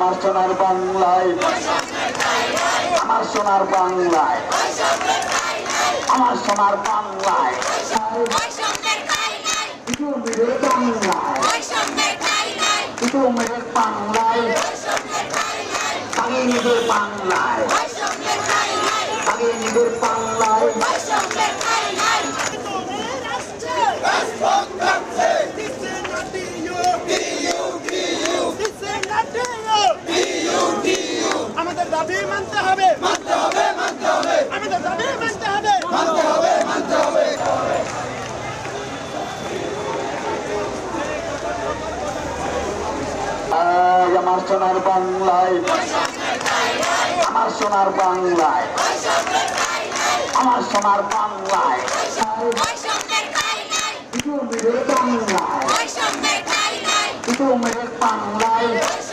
আমার সোনার বাংলায়। আমার সোনার বাংলায়। আমার সোনার বাংলায়। কিছু মেরে বাংলায়। কিছু মেরে বাংলায়। আগে নিজের বাংলায়। আগে নিজের বাংলায় আমাদের দাবি মানতে হবে। মানতে হবে মানতে হবে। আমাদের দাবি মানতে হবে। মানতে হবে মানতে হবে। আমার সোনার বাংলায় আমার সোনার বাংলায় আমার সোনার বাংলায়। বাংলায়। বাংলায়।